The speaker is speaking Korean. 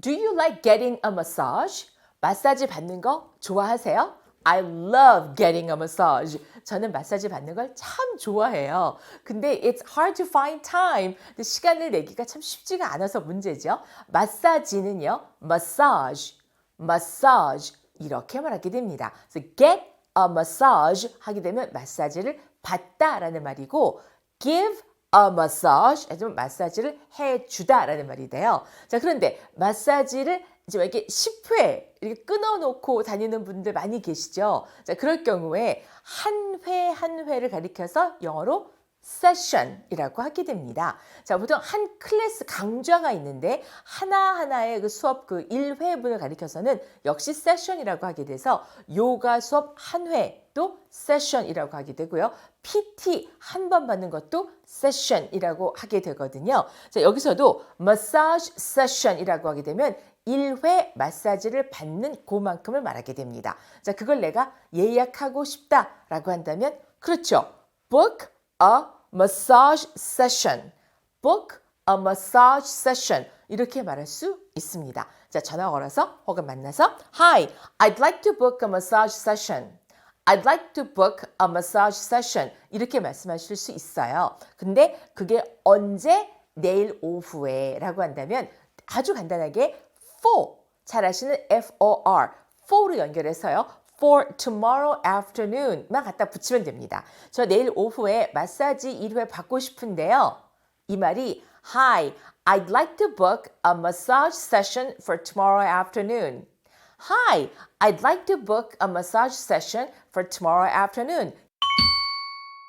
Do you like getting a massage? 마사지 받는 거 좋아하세요? I love getting a massage. 저는 마사지 받는 걸 참 좋아해요. 근데 it's hard to find time. 시간을 내기가 참 쉽지가 않아서 문제죠. 마사지는요, massage, massage 이렇게 말하게 됩니다. 그래서 get a massage 하게 되면 마사지를 받다라는 말이고 give a massage 해주면 마사지를 해주다라는 말이 돼요. 자 그런데 마사지를 이제 이렇게 10회 이렇게 끊어놓고 다니는 분들 많이 계시죠. 자 그럴 경우에 한 회 한 회를 가리켜서 영어로 세션이라고 하게 됩니다. 자, 보통 한 클래스 강좌가 있는데 하나하나의 그 수업 그 1회분을 가리켜서는 역시 세션이라고 하게 돼서 요가 수업 한 회 도 세션이라고 하게 되고요. PT 한 번 받는 것도 세션이라고 하게 되거든요. 자, 여기서도 마사지 세션이라고 하게 되면 1회 마사지를 받는 그만큼을 말하게 됩니다. 자, 그걸 내가 예약하고 싶다라고 한다면 그렇죠. book a massage session. book a massage session. 이렇게 말할 수 있습니다. 자, 전화 걸어서 혹은 만나서 Hi, I'd like to book a massage session. I'd like to book a massage session. 이렇게 말씀하실 수 있어요. 근데 그게 언제 내일 오후에 라고 한다면 아주 간단하게 for 잘 아시는 FOR for로 연결해서요. for tomorrow afternoon만 갖다 붙이면 됩니다. 저 내일 오후에 마사지 1회 받고 싶은데요. 이 말이 Hi, I'd like to book a massage session for tomorrow afternoon. Hi, I'd like to book a massage session for tomorrow afternoon.